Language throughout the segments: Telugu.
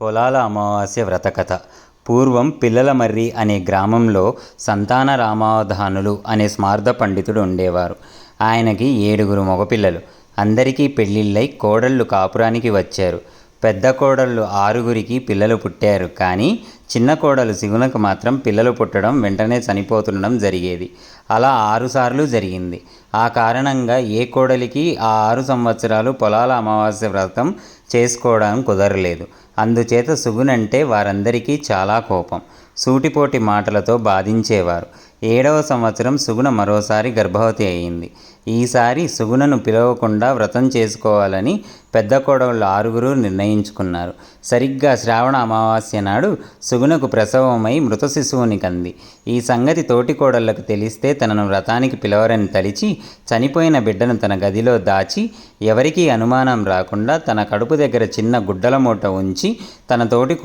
పొలాల అమావాస్య వ్రతకథ. పూర్వం పిల్లలమర్రి అనే గ్రామంలో సంతాన రామావధానులు అనే స్మార్థ పండితుడు ఉండేవారు. ఆయనకి ఏడుగురు మగపిల్లలు. అందరికీ పెళ్ళిళ్ళై కోడళ్ళు కాపురానికి వచ్చారు. పెద్ద కోడళ్ళు ఆరుగురికి పిల్లలు పుట్టారు. కానీ చిన్న కోడలు శివునకు మాత్రం పిల్లలు పుట్టడం వెంటనే చనిపోతుండడం జరిగేది. అలా ఆరుసార్లు జరిగింది. ఆ కారణంగా ఏ కోడలికి ఆ ఆరు సంవత్సరాలు పొలాల అమావాస్య వ్రతం చేసుకోవడం కుదరలేదు. అందుచేత సుగునంటే వారందరికీ చాలా కోపం. సూటిపోటి మాటలతో బాధించేవారు. ఏడవ సంవత్సరం సుగుణ మరోసారి గర్భవతి అయింది. ఈసారి సుగుణను పిలవకుండా వ్రతం చేసుకోవాలని పెద్ద కోడళ్ళు ఆరుగురు నిర్ణయించుకున్నారు. సరిగ్గా శ్రావణ అమావాస్య నాడు సుగుణకు ప్రసవమై మృత శిశువుని కంది. ఈ సంగతి తోటి కోడళ్ళకు తెలిస్తే తనను వ్రతానికి పిలవరని తలిచి చనిపోయిన బిడ్డను తన గదిలో దాచి ఎవరికీ అనుమానం రాకుండా తన కడుపు దగ్గర చిన్న గుడ్డల మూట ఉంచి తన తోటి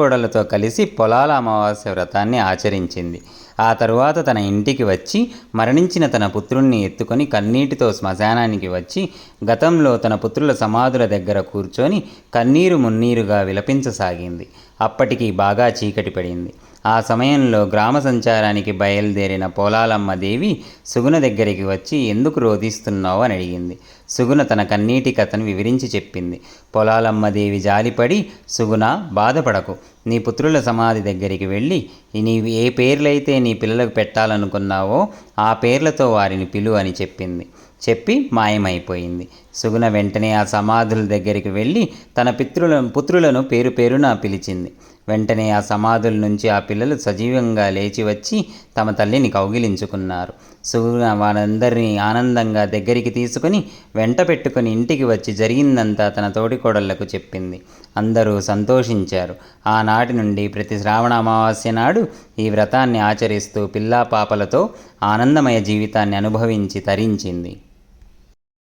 కలిసి పొలాల అమావాస్య వ్రతాన్ని ఆచరించింది. ఆ తరువాత తన ఇంటికి వచ్చి మరణించిన తన పుత్రుణ్ణి ఎత్తుకొని కన్నీటితో శ్మశానానికి వచ్చి గతంలో తన పుత్రుల సమాధుల దగ్గర కూర్చొని కన్నీరు మున్నీరుగా విలపించసాగింది. అప్పటికి బాగా చీకటి పడింది. ఆ సమయంలో గ్రామ సంచారానికి బయలుదేరిన పోలాలమ్మ దేవి సుగుణ దగ్గరికి వచ్చి ఎందుకు రోధిస్తున్నావు? అని అడిగింది. సుగుణ తన కన్నీటి కథను వివరించి చెప్పింది. పొలాలమ్మదేవి జాలిపడి సుగుణ బాధపడకు. నీ పుత్రుల సమాధి దగ్గరికి వెళ్ళి నీవు ఏ పేర్లైతే నీ పిల్లలకు పెట్టాలనుకున్నావో ఆ పేర్లతో వారిని పిలు అని చెప్పింది. చెప్పి మాయమైపోయింది. సుగుణ వెంటనే ఆ సమాధుల దగ్గరికి వెళ్ళి తన పితృల పుత్రులను పేరు పేరున పిలిచింది. వెంటనే ఆ సమాధుల నుంచి ఆ పిల్లలు సజీవంగా లేచి వచ్చి తమ తల్లిని కౌగిలించుకున్నారు. సుగుణ వారందరినీ ఆనందంగా దగ్గరికి తీసుకుని వెంట పెట్టుకుని ఇంటికి వచ్చి జరిగిందంతా తన తోటికోడళ్ళకు చెప్పింది. అందరూ సంతోషించారు. ఆనాటి నుండి ప్రతి శ్రావణ అమావాస్య నాడు ఈ వ్రతాన్ని ఆచరిస్తూ పిల్లా పాపలతో ఆనందమయ జీవితాన్ని అనుభవించి తరించింది.